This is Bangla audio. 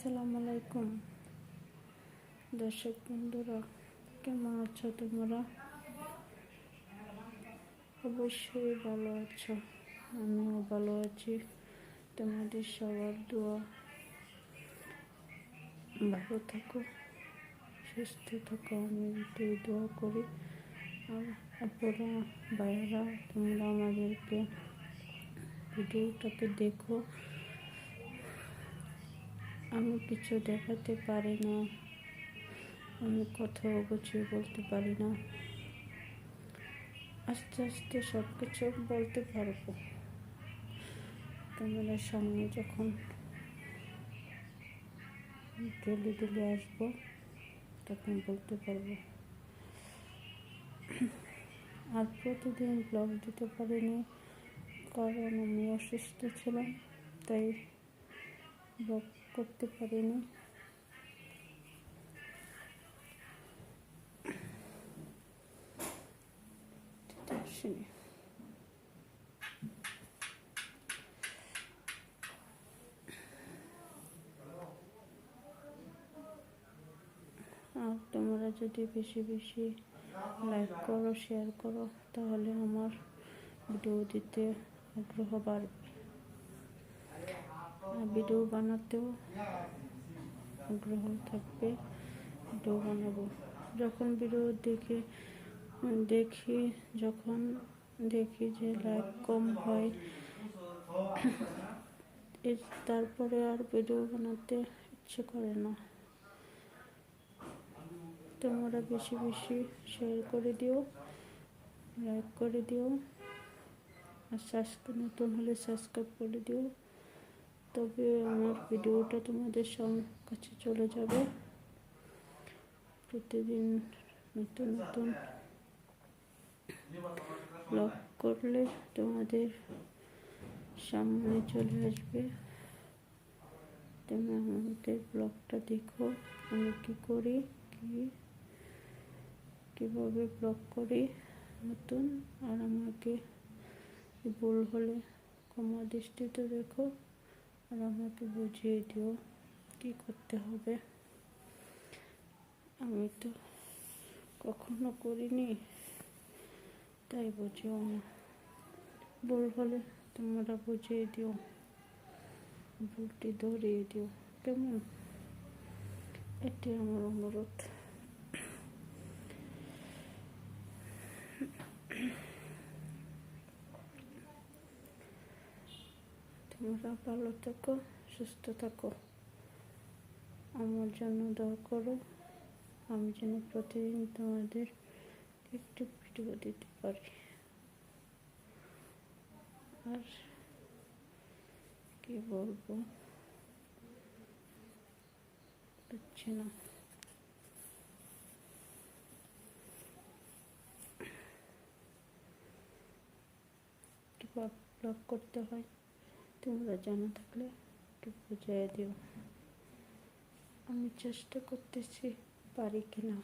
আসসালামু আলাইকুম। দর্শক বন্ধুরা, কেমন আছো তোমরা? অবশ্যই ভালো আছো, আমিও ভালো আছি। তোমাদের সবার দোয়া, ভালো থাকো, সুস্থ থাকো, আমি এটাই দোয়া করি। আর অপরা বাইরা তোমরা আমাদেরকে ভিডিওটাকে দেখো। আমি কিছু দেখাতে পারি না। আমি কথাও গুছিয়ে বলতে পারি না। আস্তে আস্তে সব কিছু বলতে পারব। ক্যামেরার সামনে যখন ডেলি ডেলি আসব, তখন বলতে পারব। আর প্রতিদিন ব্লগ দিতে পারিনি, কারণ আমি অসুস্থ ছিলাম, তাই ব্লগ করতে পারিনি। আসেনি আর তোমরা যদি বেশি বেশি লাইক করো শেয়ার করো, তাহলে আমার ভিডিও দিতে আগ্রহ বাড়বে। ভিডিও বানাতেও আগ্রহ থাকবে, ভিডিও বানাবো। যখন ভিডিও দেখে, দেখি, যখন দেখি যে লাইক কম হয় তারপরে আর ভিডিও বানাতে ইচ্ছে করে না। তোমরা বেশি বেশি শেয়ার করে দিও লাইক করে দিও, আর সাবস্ক্রাইব নতুন হলে সাবস্ক্রাইব করে দিও। তবে আমার ভিডিওটা তোমাদের কাছে চলে যাবে। প্রতিদিন নতুন নতুন ব্লগ করলে তোমাদের সামনে চলে আসবে। তুমি আমাদের ব্লগটা দেখো আমি কী করি, কী, কীভাবে ব্লগ করি নতুন, আর আমাকে ভুল হলে ক্ষমা দৃষ্টিতে দেখো। আর আমাকে বুঝিয়ে দিও কী করতে হবে। আমি তো কখনো করিনি, তাই বুঝিও না। ভুল হলে তোমরা বুঝিয়ে দিও, ভুলটি ধরিয়ে দিও। কেমন? এটি আমার অনুরোধ। তোমরা ভালো থাকো, সুস্থ থাকো। আমার জন্য দোয়া করো। আমি যেন প্রতিদিন তোমাদের একটু ভিডিও দিতে পারি। আর কি বলব? পাচ্ছি না। কীভাবে ব্লগ করতে হয়? তোমরা জানা থাকলে একটু বুঝিয়ে দিও। আমি চেষ্টা করতেছি পারি কিনা